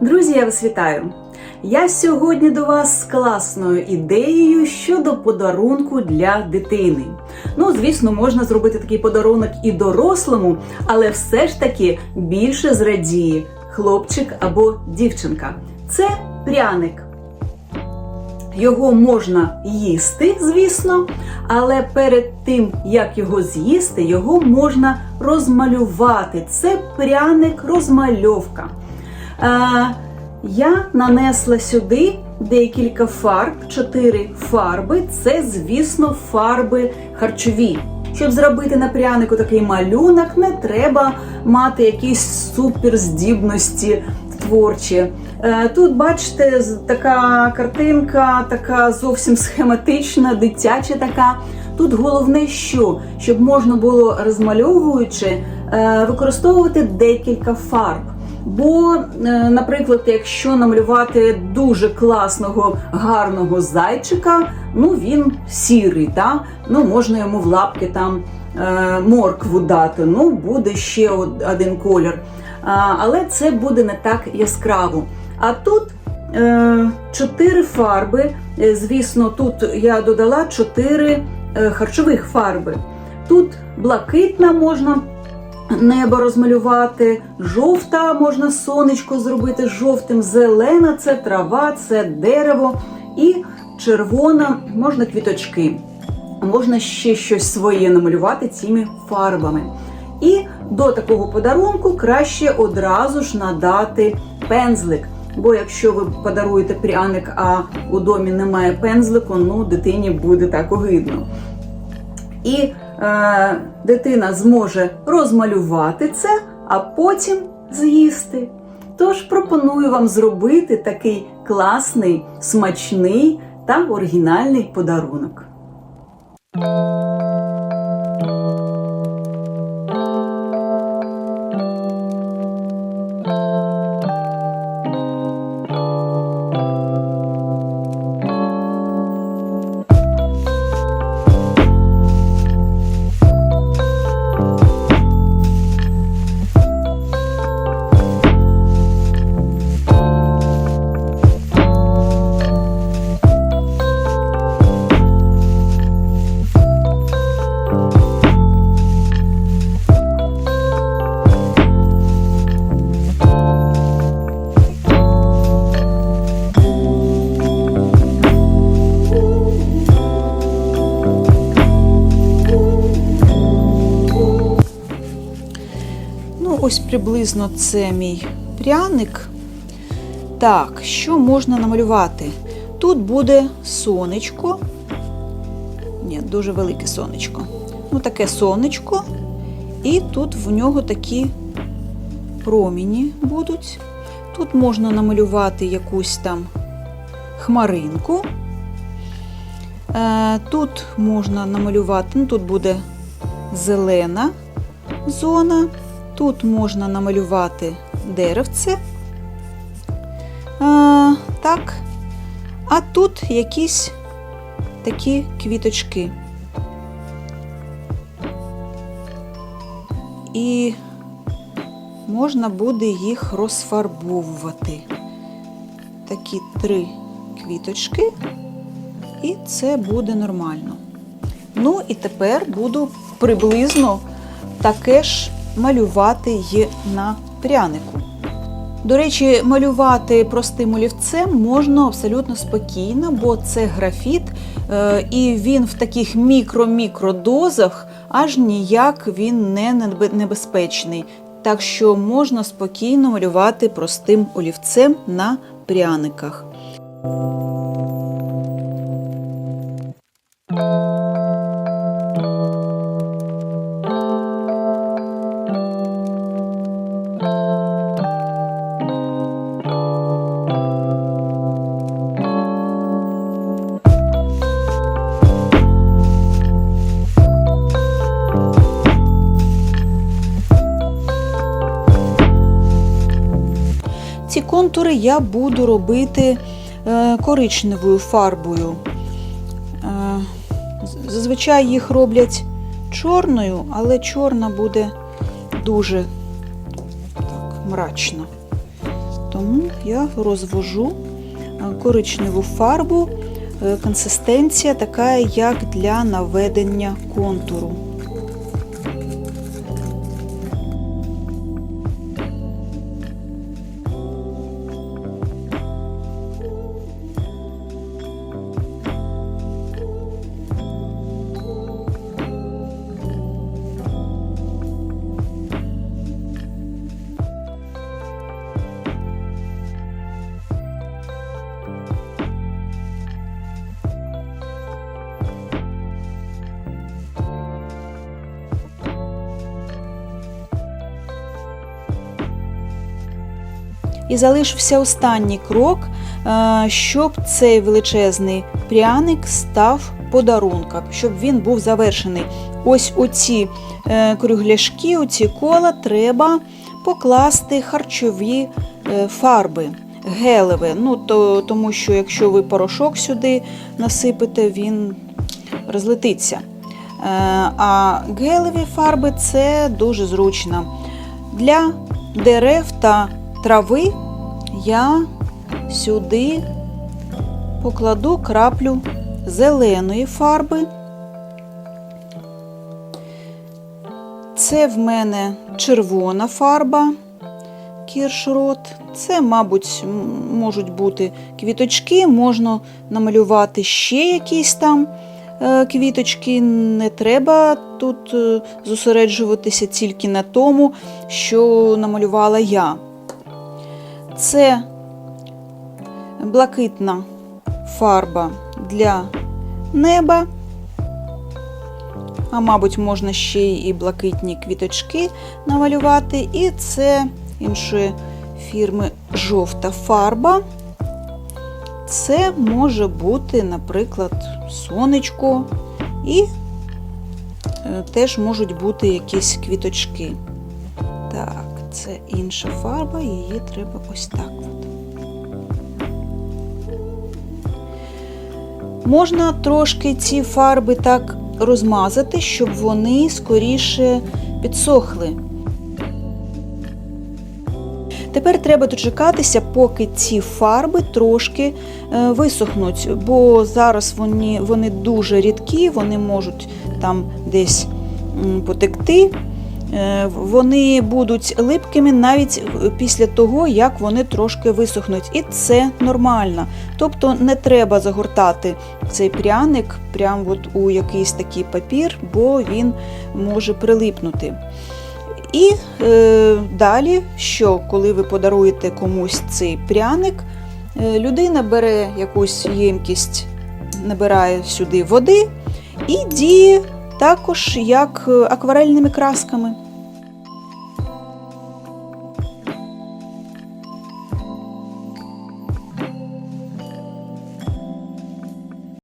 Друзі, я вас вітаю! Я сьогодні до вас з класною ідеєю щодо подарунку для дитини. Ну, звісно, можна зробити такий подарунок і дорослому, але все ж таки більше зрадіє хлопчик або дівчинка. Це пряник. Його можна їсти, звісно, але перед тим, як його з'їсти, його можна розмалювати. Це пряник розмальовка. Я нанесла сюди декілька фарб, чотири фарби. Це, звісно, фарби харчові. Щоб зробити на прянику такий малюнок, не треба мати якісь суперздібності творчі. Е, Тут, бачите, така картинка, така зовсім схематична, дитяча така. Тут головне, що щоб можна було розмальовуючи, е, використовувати декілька фарб. Бо, е, наприклад, якщо намалювати дуже класного, гарного зайчика, ну він сірий, та? ну можна йому в лапки там моркву дати, ну буде ще один колір. Але це буде не так яскраво. А тут е, чотири фарби. Е, Звісно, тут я додала чотири е, харчових фарби. Тут блакитна можна небо розмалювати, жовта можна сонечко зробити жовтим, зелена це трава, це дерево, і червона можна квіточки. Можна ще щось своє намалювати цими фарбами. І до такого подарунку краще одразу ж надати пензлик. Бо якщо ви подаруєте пряник, а у домі немає пензлику, ну дитині буде так огидно і е, дитина зможе розмалювати це, а потім з'їсти. Тож пропоную вам зробити такий класний, смачний та оригінальний подарунок. Ось приблизно це мій пряник. Так, що можна намалювати? Тут буде сонечко. Ні, дуже велике сонечко. Ну, таке сонечко. І тут в нього такі проміні будуть. Тут можна намалювати якусь там хмаринку. Е, Тут можна намалювати, ну тут буде зелена зона. Тут можна намалювати деревце. А, так. А тут якісь такі квіточки. І можна буде їх розфарбовувати. Такі три квіточки, і це буде нормально. Ну і тепер буду приблизно таке ж малювати й на прянику. До речі, малювати простим олівцем можна абсолютно спокійно, бо це графіт, е, і він в таких мікро-мікродозах аж ніяк він не небезпечний. Так що можна спокійно малювати простим олівцем на пряниках. Контури я буду робити е, коричневою фарбою. Е, Зазвичай їх роблять чорною, але чорна буде дуже так, мрачно. Тому я розвожу е, коричневу фарбу. Консистенція така, як для наведення контуру. І залишився останній крок, е, щоб цей величезний пряник став подарунком, щоб він був завершений. Ось оці е, кругляшки, оці кола треба покласти харчові е, фарби. Гелеве, ну то, тому що якщо ви порошок сюди насипите, він розлетиться. А гелеві фарби це дуже зручно. Для дерев та трави я сюди покладу краплю зеленої фарби. Це в мене червона фарба кіршрот. Це, мабуть, можуть бути квіточки, можна намалювати ще якісь там е, квіточки. Не треба тут е, зосереджуватися тільки на тому, що намалювала я. Це блакитна фарба для неба. А мабуть, можна ще й блакитні квіточки намалювати. І це іншої фірми жовта фарба. Це може бути, наприклад, сонечко, і е, теж можуть бути якісь квіточки. Так, це інша фарба, її треба ось так. От. Можна трошки ці фарби так розмазати, щоб вони скоріше підсохли. Тепер треба дочекатися, поки ці фарби трошки е, висохнуть, бо зараз вони, вони дуже рідкі, вони можуть там десь потекти. Е, Вони будуть липкими навіть після того, як вони трошки висохнуть. І це нормально. Тобто не треба загортати цей пряник прямо от у якийсь такий папір, бо він може прилипнути. І е, далі, що коли ви подаруєте комусь цей пряник, е, людина бере якусь ємкість, набирає сюди води і діє також як е, акварельними красками.